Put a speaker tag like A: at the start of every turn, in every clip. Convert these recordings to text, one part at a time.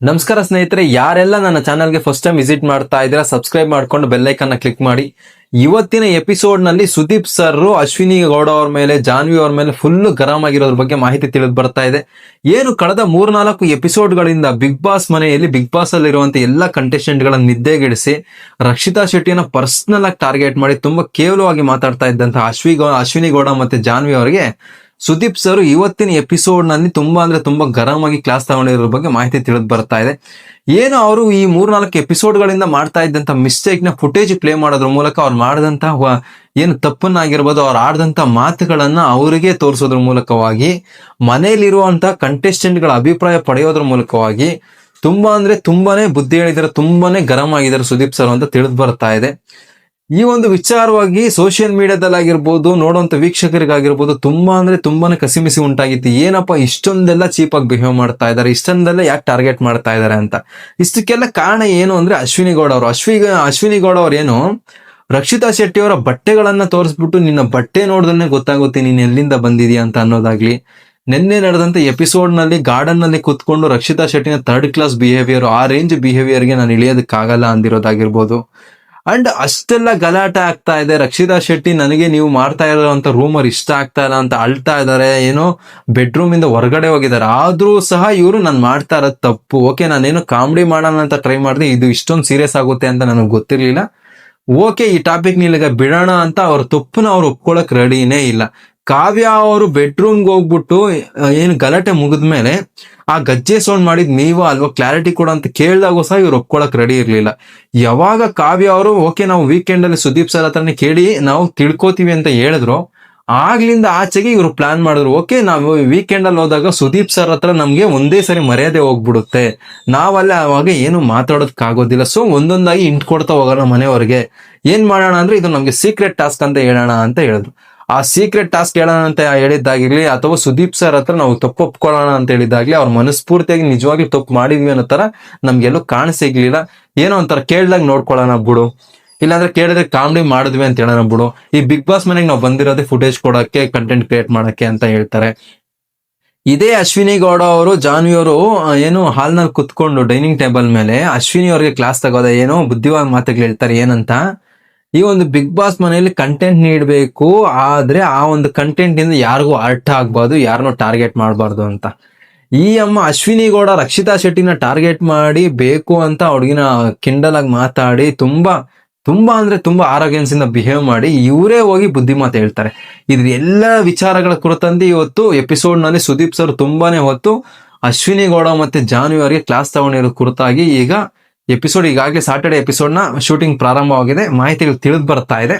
A: ನಮಸ್ಕಾರ ಸ್ನೇಹಿತರೆ, ಯಾರೆಲ್ಲ ನನ್ನ ಚಾನಲ್ಗೆ ಫಸ್ಟ್ ಟೈಮ್ ವಿಸಿಟ್ ಮಾಡ್ತಾ ಇದ್ದೀರಾ ಸಬ್ಸ್ಕ್ರೈಬ್ ಮಾಡ್ಕೊಂಡು ಬೆಲ್ಲೈಕನ್ನ ಕ್ಲಿಕ್ ಮಾಡಿ. ಇವತ್ತಿನ ಎಪಿಸೋಡ್ನಲ್ಲಿ ಸುದೀಪ್ ಸರ್ ಅಶ್ವಿನಿ ಗೌಡ ಅವ್ರ ಮೇಲೆ, ಜಾನ್ವಿ ಅವ್ರ ಮೇಲೆ ಫುಲ್ ಗರಂ ಆಗಿರೋದ್ರ ಬಗ್ಗೆ ಮಾಹಿತಿ ತಿಳಿದು ಬರ್ತಾ ಇದೆ. ಏನು ಕಳೆದ ಮೂರ್ನಾಲ್ಕು ಎಪಿಸೋಡ್ಗಳಿಂದ ಬಿಗ್ ಬಾಸ್ ಮನೆಯಲ್ಲಿ ಬಿಗ್ ಬಾಸ್ ಅಲ್ಲಿರುವಂತ ಎಲ್ಲ ಕಂಟೆಸ್ಟೆಂಟ್ ಗಳನ್ನ ನಿದ್ದೆಗೆಡಿಸಿ, ರಕ್ಷಿತಾ ಶೆಟ್ಟಿಯನ್ನ ಪರ್ಸನಲ್ ಆಗಿ ಟಾರ್ಗೆಟ್ ಮಾಡಿ ತುಂಬಾ ಕೇವಲವಾಗಿ ಮಾತಾಡ್ತಾ ಇದ್ದಂತಹ ಅಶ್ವಿ ಅಶ್ವಿನಿ ಗೌಡ ಮತ್ತೆ ಜಾನ್ವಿ ಅವರಿಗೆ ಸುದೀಪ್ ಸರ್, ಇವತ್ತಿನ ಎಪಿಸೋಡ್ನಲ್ಲಿ ತುಂಬಾ ಅಂದ್ರೆ ತುಂಬಾ ಗರಂ ಆಗಿ ಕ್ಲಾಸ್ ತಗೊಂಡಿರೋ ಬಗ್ಗೆ ಮಾಹಿತಿ ತಿಳಿದು ಬರ್ತಾ ಇದೆ. ಏನು ಅವರು ಈ ಮೂರ್ನಾಲ್ಕು ಎಪಿಸೋಡ್ ಗಳಿಂದ ಮಾಡ್ತಾ ಇದ್ದಂತ ಮಿಸ್ಟೇಕ್ನ ಫುಟೇಜ್ ಪ್ಲೇ ಮಾಡೋದ್ರ ಮೂಲಕ ಅವ್ರು ಮಾಡಿದಂತ ಏನು ತಪ್ಪನ್ನಾಗಿರ್ಬೋದು, ಅವ್ರು ಆಡ್ದಂತ ಮಾತುಗಳನ್ನ ಅವರಿಗೆ ತೋರಿಸೋದ್ರ ಮೂಲಕವಾಗಿ, ಮನೆಯಲ್ಲಿರುವಂತ ಕಂಟೆಸ್ಟೆಂಟ್ಗಳ ಅಭಿಪ್ರಾಯ ಪಡೆಯೋದ್ರ ಮೂಲಕವಾಗಿ ತುಂಬಾ ಅಂದ್ರೆ ತುಂಬಾನೇ ಬುದ್ಧಿ ಹೇಳಿದಾರೆ ತುಂಬಾನೇ ಗರಂ ಆಗಿದ್ದಾರೆ ಸುದೀಪ್ ಸರ್ ಅಂತ ತಿಳಿದು ಬರ್ತಾ ಇದೆ. ಈ ಒಂದು ವಿಚಾರವಾಗಿ ಸೋಷಿಯಲ್ ಮೀಡಿಯಾದಲ್ಲಾಗಿರ್ಬೋದು ನೋಡುವಂತ ವೀಕ್ಷಕರಿಗಾಗಿರ್ಬೋದು, ತುಂಬಾ ಅಂದ್ರೆ ತುಂಬಾನೇ ಕಸಿಮಿಸಿ ಉಂಟಾಗಿತ್ತು. ಏನಪ್ಪ, ಇಷ್ಟೊಂದೆಲ್ಲ ಚೀಪ್ ಆಗಿ ಬಿಹೇವ್ ಮಾಡ್ತಾ ಇದ್ದಾರೆ ಇಷ್ಟೊಂದೆಲ್ಲ ಯಾಕೆ ಟಾರ್ಗೆಟ್ ಮಾಡ್ತಾ ಇದ್ದಾರೆ ಅಂತ. ಇಷ್ಟಕ್ಕೆಲ್ಲ ಕಾರಣ ಏನು ಅಂದ್ರೆ ಅಶ್ವಿನಿ ಗೌಡ ಅವರು. ಅಶ್ವಿ ಅಶ್ವಿನಿ ಗೌಡ ಅವ್ರು ಏನು, ರಕ್ಷಿತಾ ಶೆಟ್ಟಿ ಅವರ ಬಟ್ಟೆಗಳನ್ನ ತೋರಿಸ್ಬಿಟ್ಟು ನಿನ್ನ ಬಟ್ಟೆ ನೋಡಿದ್ರೆ ಗೊತ್ತಾಗುತ್ತೆ, ನೀನ್ ಎಲ್ಲಿಂದ ಬಂದಿದೀಯ ಅಂತ ಅನ್ನೋದಾಗ್ಲಿ. ನಿನ್ನೆ ನಡೆದಂತ ಎಪಿಸೋಡ್ನಲ್ಲಿ ಗಾರ್ಡನ್ನಲ್ಲಿ ಕುತ್ಕೊಂಡು ರಕ್ಷಿತಾ ಶೆಟ್ಟಿನ ಥರ್ಡ್ ಕ್ಲಾಸ್ ಬಿಹೇವಿಯರ್ ಆ ರೇಂಜ್ ಬಿಹೇವಿಯರ್ಗೆ ನಾನು ಇಳಿಯೋದಕ್ಕಾಗಲ್ಲ ಅಂದಿರೋದಾಗಿರ್ಬೋದು. ಅಂಡ್ ಅಷ್ಟೆಲ್ಲ ಗಲಾಟೆ ಆಗ್ತಾ ಇದೆ. ರಕ್ಷಿತಾ ಶೆಟ್ಟಿ, ನನಗೆ ನೀವು ಮಾಡ್ತಾ ಇರೋಂತ ರೂಮರ್ ಇಷ್ಟ ಆಗ್ತಾ ಇಲ್ಲ ಅಂತ ಅಳ್ತಾ ಇದ್ದಾರೆ. ಏನೋ ಬೆಡ್ರೂಮ್ ಇಂದ ಹೊರಗಡೆ ಹೋಗಿದ್ದಾರೆ. ಆದ್ರೂ ಸಹ ಇವರು ನಾನು ಮಾಡ್ತಾ ಇರೋದು ತಪ್ಪು. ಓಕೆ, ನಾನೇನು ಕಾಮಿಡಿ ಮಾಡೋಣ ಅಂತ ಟ್ರೈ ಮಾಡಿದೆ, ಇದು ಇಷ್ಟೊಂದು ಸೀರಿಯಸ್ ಆಗುತ್ತೆ ಅಂತ ನನಗೆ ಗೊತ್ತಿರಲಿಲ್ಲ. ಓಕೆ, ಈ ಟಾಪಿಕ್ ನಿಲ್ಗ ಬಿಡೋಣ ಅಂತ ಅವ್ರ ತಪ್ಪನ್ನ ಅವ್ರು ಒಪ್ಕೊಳಕ್ ರೆಡಿನೇ ಇಲ್ಲ. ಕಾವ್ಯ ಅವರು ಬೆಡ್ರೂಮ್ಗೆ ಹೋಗ್ಬಿಟ್ಟು ಏನು ಗಲಾಟೆ ಮುಗಿದ್ಮೇಲೆ ಆ ಗಜ್ಜೆ ಸೌಂಡ್ ಮಾಡಿದ್ ನೀವು ಅಲ್ವಾ ಕ್ಲಾರಿಟಿ ಕೊಡ ಅಂತ ಕೇಳಿದಾಗೂ ಸಹ ಇವ್ರು ಒಪ್ಕೊಳಕ್ ರೆಡಿ ಇರ್ಲಿಲ್ಲ. ಯಾವಾಗ ಕಾವ್ಯ ಅವರು, ಓಕೆ, ನಾವು ವೀಕೆಂಡ್ ಅಲ್ಲಿ ಸುದೀಪ್ ಸರ್ ಹತ್ರನೇ ಕೇಳಿ, ನಾವು ತಿಳ್ಕೊತೀವಿ ಅಂತ ಹೇಳಿದ್ರು, ಆಗ್ಲಿಂದ ಆಚೆಗೆ ಇವರು ಪ್ಲಾನ್ ಮಾಡಿದ್ರು, ಓಕೆ, ನಾವು ವೀಕೆಂಡ್ ಅಲ್ಲಿ ಹೋದಾಗ ಸುದೀಪ್ ಸರ್ ಹತ್ರ ನಮ್ಗೆ ಒಂದೇ ಸರಿ ಮರ್ಯಾದೆ ಹೋಗ್ಬಿಡುತ್ತೆ. ನಾವಲ್ಲ ಅವಾಗ ಏನು ಮಾತಾಡೋದಕ್ಕಾಗೋದಿಲ್ಲ. ಸೊ ಒಂದೊಂದಾಗಿ ಇಂಟ್ ಕೊಡ್ತಾ ಹೋಗೋಣ ಮನೆಯವ್ರಿಗೆ. ಏನ್ ಮಾಡೋಣ ಅಂದ್ರೆ, ಇದು ನಮ್ಗೆ ಸೀಕ್ರೆಟ್ ಟಾಸ್ಕ್ ಅಂತ ಹೇಳೋಣ ಅಂತ ಹೇಳಿದ್ರು. ಆ ಸೀಕ್ರೆಟ್ ಟಾಸ್ಕ್ ಹೇಳೋಣ ಅಂತ ಹೇಳಿದ್ದಾಗಿರ್ಲಿ ಅಥವಾ ಸುದೀಪ್ ಸರ್ ಹತ್ರ ನಾವು ತಪ್ಪು ಒಪ್ಕೊಳ್ಳೋಣ ಅಂತ ಹೇಳಿದಾಗ್ಲಿ ಅವ್ರ ಮನಸ್ಫೂರ್ತಿಯಾಗಿ ನಿಜವಾಗ್ಲೂ ತಪ್ಪು ಮಾಡಿದ್ವಿ ಅನ್ನೋ ತರ ನಮ್ಗೆಲ್ಲೂ ಕಾಣಿಸಿಗ್ಲಿಲ್ಲ ಏನೋ ಒಂಥರ ಕೇಳ್ದಾಗ ನೋಡ್ಕೊಳ್ಳೋಣ ಬಿಡು. ಇಲ್ಲಾಂದ್ರೆ ಕೇಳಿದ್ರೆ ಕಾಮಿಡಿ ಮಾಡಿದ್ವಿ ಅಂತ ಹೇಳೋಣ ಬಿಡು. ಈ ಬಿಗ್ ಬಾಸ್ ಮನೆಗೆ ನಾವು ಬಂದಿರೋದೇ ಫುಟೇಜ್ ಕೊಡಕ್ಕೆ ಕಂಟೆಂಟ್ ಕ್ರಿಯೇಟ್ ಮಾಡಕ್ಕೆ ಅಂತ ಹೇಳ್ತಾರೆ. ಇದೇ ಅಶ್ವಿನಿ ಗೌಡ ಅವರು, ಜಾನ್ವಿ ಅವರು ಏನು ಹಾಲ್ನಲ್ಲಿ ಕುತ್ಕೊಂಡು ಡೈನಿಂಗ್ ಟೇಬಲ್ ಮೇಲೆ ಅಶ್ವಿನಿ ಅವರಿಗೆ ಕ್ಲಾಸ್ ತಗೋದ ಏನೋ ಬುದ್ಧಿವಾದ ಮಾತುಗಳು ಹೇಳ್ತಾರೆ ಏನಂತ? ಈ ಒಂದು ಬಿಗ್ ಬಾಸ್ ಮನೆಯಲ್ಲಿ ಕಂಟೆಂಟ್ ನೀಡಬೇಕು, ಆದ್ರೆ ಆ ಒಂದು ಕಂಟೆಂಟ್ ಇಂದ ಯಾರಿಗೂ ಅರ್ಥ ಆಗ್ಬಾರ್ದು, ಯಾರನ್ನೂ ಟಾರ್ಗೆಟ್ ಮಾಡಬಾರ್ದು ಅಂತ. ಈ ಅಮ್ಮ ಅಶ್ವಿನಿ ಗೌಡ, ರಕ್ಷಿತಾ ಶೆಟ್ಟಿನ ಟಾರ್ಗೆಟ್ ಮಾಡಿ ಬೇಕು ಅಂತ ಹುಡುಗಿನ ಕಿಂಡಲ್ ಆಗಿ ಮಾತಾಡಿ ತುಂಬಾ ತುಂಬಾ ಅಂದ್ರೆ ತುಂಬಾ ಆರೋಗ್ಯನ್ಸ್ ಇಂದ ಬಿಹೇವ್ ಮಾಡಿ ಇವರೇ ಹೋಗಿ ಬುದ್ಧಿ ಮಾತು ಹೇಳ್ತಾರೆ. ಇದ್ರ ಎಲ್ಲ ವಿಚಾರಗಳ ಕುರಿತಂತೆ ಇವತ್ತು ಎಪಿಸೋಡ್ನಲ್ಲಿ ಸುದೀಪ್ ಸರ್ ತುಂಬಾನೇ ಹೊತ್ತು ಅಶ್ವಿನಿ ಗೌಡ ಮತ್ತೆ ಜಾನ್ವಿ ಕ್ಲಾಸ್ ತಗೊಂಡಿರೋ ಕುರಿತಾಗಿ ಈಗ ಎಪಿಸೋಡ್ ಈಗಾಗಲೇ ಸಾಟರ್ಡೆ ಎಪಿಸೋಡ್ನ ಶೂಟಿಂಗ್ ಪ್ರಾರಂಭವಾಗಿದೆ. ಮಾಹಿತಿಗಳು ತಿಳಿದು ಬರ್ತಾ ಇದೆ.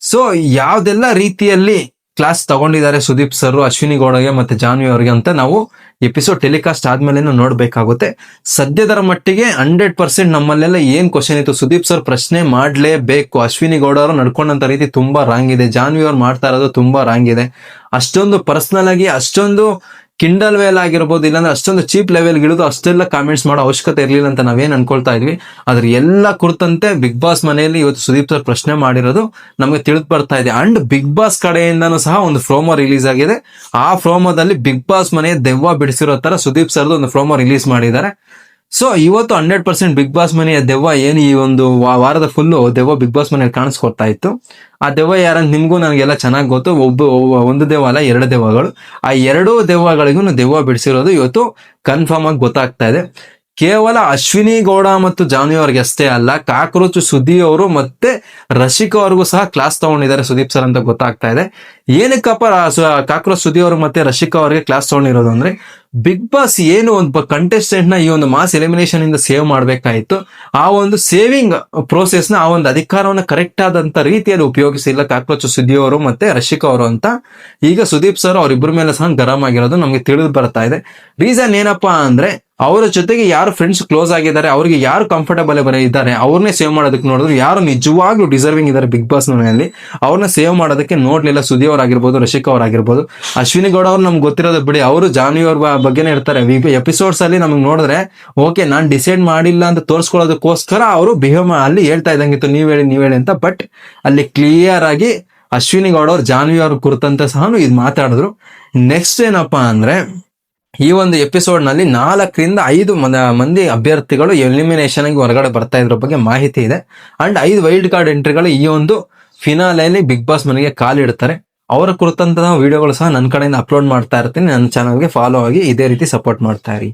A: ಸೊ ಯಾವ್ದೆಲ್ಲ ರೀತಿಯಲ್ಲಿ ಕ್ಲಾಸ್ ತಗೊಂಡಿದ್ದಾರೆ ಸುದೀಪ್ ಸರ್ ಅಶ್ವಿನಿ ಗೌಡಗೆ ಮತ್ತೆ ಜಾನ್ವಿ ಅವರಿಗೆ ಅಂತ ನಾವು ಎಪಿಸೋಡ್ ಟೆಲಿಕಾಸ್ಟ್ ಆದ್ಮೇಲೆ ನೋಡ್ಬೇಕಾಗುತ್ತೆ. ಸದ್ಯದರ ಮಟ್ಟಿಗೆ ಹಂಡ್ರೆಡ್ ಪರ್ಸೆಂಟ್ ನಮ್ಮಲ್ಲೆಲ್ಲ ಏನ್ ಕ್ವಶನ್ ಇತ್ತು? ಸುದೀಪ್ ಸರ್ ಪ್ರಶ್ನೆ ಮಾಡ್ಲೇಬೇಕು. ಅಶ್ವಿನಿ ಗೌಡ ಅವರು ನಡ್ಕೊಂಡಂತ ರೀತಿ ತುಂಬಾ ರಾಂಗ್ ಇದೆ. ಜಾನ್ವಿ ಅವ್ರು ಮಾಡ್ತಾ ಇರೋದು ತುಂಬಾ ರಾಂಗ್ ಇದೆ. ಅಷ್ಟೊಂದು ಪರ್ಸನಲ್ ಆಗಿ, ಅಷ್ಟೊಂದು ಕಿಂಡಲ್ ವೇಲ್ ಆಗಿರ್ಬೋದು, ಇಲ್ಲಾಂದ್ರೆ ಅಷ್ಟೊಂದು ಚೀಪ್ ಲೆವೆಲ್ ಇಳಿದು ಅಷ್ಟೆಲ್ಲ ಕಾಮೆಂಟ್ಸ್ ಮಾಡೋ ಅವಶ್ಯಕತೆ ಇರಲಿಲ್ಲ ಅಂತ ನಾವೇನ್ ಅನ್ಕೊಳ್ತಾ ಇದ್ವಿ. ಅದ್ರ ಎಲ್ಲ ಕುರಿತಂತೆ ಬಿಗ್ ಬಾಸ್ ಮನೆಯಲ್ಲಿ ಇವತ್ತು ಸುದೀಪ್ ಸರ್ ಪ್ರಶ್ನೆ ಮಾಡಿರೋದು ನಮಗೆ ತಿಳಿದು ಬರ್ತಾ ಇದೆ. ಅಂಡ್ ಬಿಗ್ ಬಾಸ್ ಕಡೆಯಿಂದನೂ ಸಹ ಒಂದು ಫ್ರೋಮೋ ರಿಲೀಸ್ ಆಗಿದೆ. ಆ ಫ್ರೋಮೋದಲ್ಲಿ ಬಿಗ್ ಬಾಸ್ ಮನೆಯ ದೆವ್ವ ಬಿಡಿಸಿರೋ ತರ ಸುದೀಪ್ ಸರ್ದು ಒಂದು ಫ್ರೋಮೋ ರಿಲೀಸ್ ಮಾಡಿದ್ದಾರೆ. ಸೊ ಇವತ್ತು ಹಂಡ್ರೆಡ್ ಪರ್ಸೆಂಟ್ ಬಿಗ್ ಬಾಸ್ ಮನೆಯ ದೆವ್ವ ಏನು ಈ ಒಂದು ವಾರದ ಫುಲ್ಲು ದೆವ್ವ ಬಿಗ್ ಬಾಸ್ ಮನೆಯಲ್ಲಿ ಕಾಣಿಸ್ಕೊಡ್ತಾ ಇತ್ತು. ಆ ದೆವ್ವ ಯಾರಂತ ನಿಮಗೂ ನನಗೆಲ್ಲ ಚೆನ್ನಾಗಿ ಗೊತ್ತು. ಒಬ್ಬ ಒಂದು ದೆವ್ವ ಅಲ್ಲ, ಎರಡು ದೆವ್ವಗಳು. ಆ ಎರಡೂ ದೆವ್ವಗಳಿಗೂ ದೆವ್ವ ಬಿಡಿಸಿರೋದು ಇವತ್ತು ಕನ್ಫರ್ಮ್ ಆಗಿ ಗೊತ್ತಾಗ್ತಾ ಇದೆ. ಕೇವಲ ಅಶ್ವಿನಿ ಗೌಡ ಮತ್ತು ಜಾನ್ವಿ ಅವ್ರಿಗೆ ಅಷ್ಟೇ ಅಲ್ಲ, ಕಾಕ್ರೋಚ್ ಸುದ್ದಿ ಅವರು ಮತ್ತೆ ರಶಿಕಾ ಅವ್ರಿಗೂ ಸಹ ಕ್ಲಾಸ್ ತಗೊಂಡಿದ್ದಾರೆ ಸುದೀಪ್ ಸರ್ ಅಂತ ಗೊತ್ತಾಗ್ತಾ ಇದೆ. ಏನಕ್ಕಪ್ಪ ಕಾಕ್ರೋಚ್ ಸುದ್ದಿ ಅವರು ಮತ್ತೆ ರಶಿಕಾ ಅವ್ರಿಗೆ ಕ್ಲಾಸ್ ತಗೊಂಡಿರೋದು ಅಂದ್ರೆ ಬಿಗ್ ಬಾಸ್ ಏನು ಒಂದು ಕಂಟೆಸ್ಟೆಂಟ್ನ ಈ ಒಂದು ಮಾಸ್ ಎಲಿಮಿನೇಷನ್ ಇಂದ ಸೇವ್ ಮಾಡ್ಬೇಕಾಯ್ತು. ಆ ಒಂದು ಸೇವಿಂಗ್ ಪ್ರೋಸೆಸ್ನ, ಆ ಒಂದು ಅಧಿಕಾರವನ್ನು ಕರೆಕ್ಟ್ ಆದಂತ ರೀತಿಯಲ್ಲಿ ಉಪಯೋಗಿಸಿಲ್ಲ ಕಾಕ್ರೋಚ್ ಸುದ್ದಿ ಅವರು ಮತ್ತೆ ರಶಿಕಾ ಅವರು ಅಂತ. ಈಗ ಸುದೀಪ್ ಸರ್ ಅವರಿಬ್ಬರ ಮೇಲೆ ಸಹ ಗರಂ ಆಗಿರೋದು ನಮಗೆ ತಿಳಿದು ಬರ್ತಾ ಇದೆ. ರೀಸನ್ ಏನಪ್ಪಾ ಅಂದ್ರೆ ಅವರ ಜೊತೆಗೆ ಯಾರು ಫ್ರೆಂಡ್ಸ್ ಕ್ಲೋಸ್ ಆಗಿದ್ದಾರೆ, ಅವರಿಗೆ ಯಾರು ಕಂಫರ್ಟಬಲ್ ಇದ್ದಾರೆ ಅವ್ರನ್ನೇ ಸೇವ್ ಮಾಡೋದಕ್ಕೆ ನೋಡಿದ್ರು ಯಾರು ನಿಜವಾಗ್ಲೂ ಡಿಸರ್ವಿಂಗ್ ಇದ್ದಾರೆ ಬಿಗ್ ಬಾಸ್ ಮನೆಯಲ್ಲಿ. ಅವ್ರನ್ನ ಸೇವ್ ಮಾಡೋದಕ್ಕೆ ನೋಡ್ಲಿಲ್ಲ ಸುದಿ ಅವರಾಗಿರ್ಬೋದು, ರಶಿಕಾ ಅವರಾಗಿರ್ಬೋದು. ಅಶ್ವಿನಿ ಗೌಡ ಅವ್ರು ನಮ್ಗೆ ಗೊತ್ತಿರೋದು ಬಿಡಿ, ಅವರು ಜಾನ್ವಿ ಅವ್ರ ಬಗ್ಗೆನೇ ಇರ್ತಾರೆ ಎಪಿಸೋಡ್ಸ್ ಅಲ್ಲಿ ನಮ್ಗೆ ನೋಡಿದ್ರೆ ಓಕೆ ನಾನು ಡಿಸೈಡ್ ಮಾಡಿಲ್ಲ ಅಂತ ತೋರಿಸ್ಕೊಳ್ಳೋದಕ್ಕೋಸ್ಕರ ಅವರು ಬಿಹೇವ್ ಅಲ್ಲಿ ಹೇಳ್ತಾ ಇದ್ದಂಗಿತ್ತು, ನೀವ್ ಹೇಳಿ ನೀವ್ ಹೇಳಿ ಅಂತ. ಬಟ್ ಅಲ್ಲಿ ಕ್ಲಿಯರ್ ಆಗಿ ಅಶ್ವಿನಿ ಗೌಡ ಅವ್ರು, ಜಾನ್ವಿ ಅವ್ರ ಕುರಿತಂತೆ ಸಹ ಇದು ಮಾತಾಡಿದ್ರು. ನೆಕ್ಸ್ಟ್ ಏನಪ್ಪಾ ಅಂದ್ರೆ ಈ ಒಂದು ಎಪಿಸೋಡ್ನಲ್ಲಿ ನಾಲ್ಕರಿಂದ ಐದು ಮಂದಿ ಅಭ್ಯರ್ಥಿಗಳು ಎಲಿಮಿನೇಷನ್ ಆಗಿ ಹೊರಗಡೆ ಬರ್ತಾ ಇದ್ರ ಬಗ್ಗೆ ಮಾಹಿತಿ ಇದೆ. ಅಂಡ್ ಐದು ವೈಲ್ಡ್ ಕಾರ್ಡ್ ಎಂಟ್ರಿಗಳು ಈ ಒಂದು ಫಿನಾಲೆಯಲ್ಲಿ ಬಿಗ್ ಬಾಸ್ ಮನೆಗೆ ಕಾಲಿಡ್ತಾರೆ ಅವರ ಕುರಿತಂತಹ ವಿಡಿಯೋಗಳು ಸಹ ನನ್ನ ಕಡೆಯಿಂದ ಅಪ್ಲೋಡ್ ಮಾಡ್ತಾ ಇರ್ತೀನಿ. ನನ್ನ ಚಾನಲ್ಗೆ ಫಾಲೋ ಆಗಿ ಇದೇ ರೀತಿ ಸಪೋರ್ಟ್ ಮಾಡ್ತಾ ಇರಿ.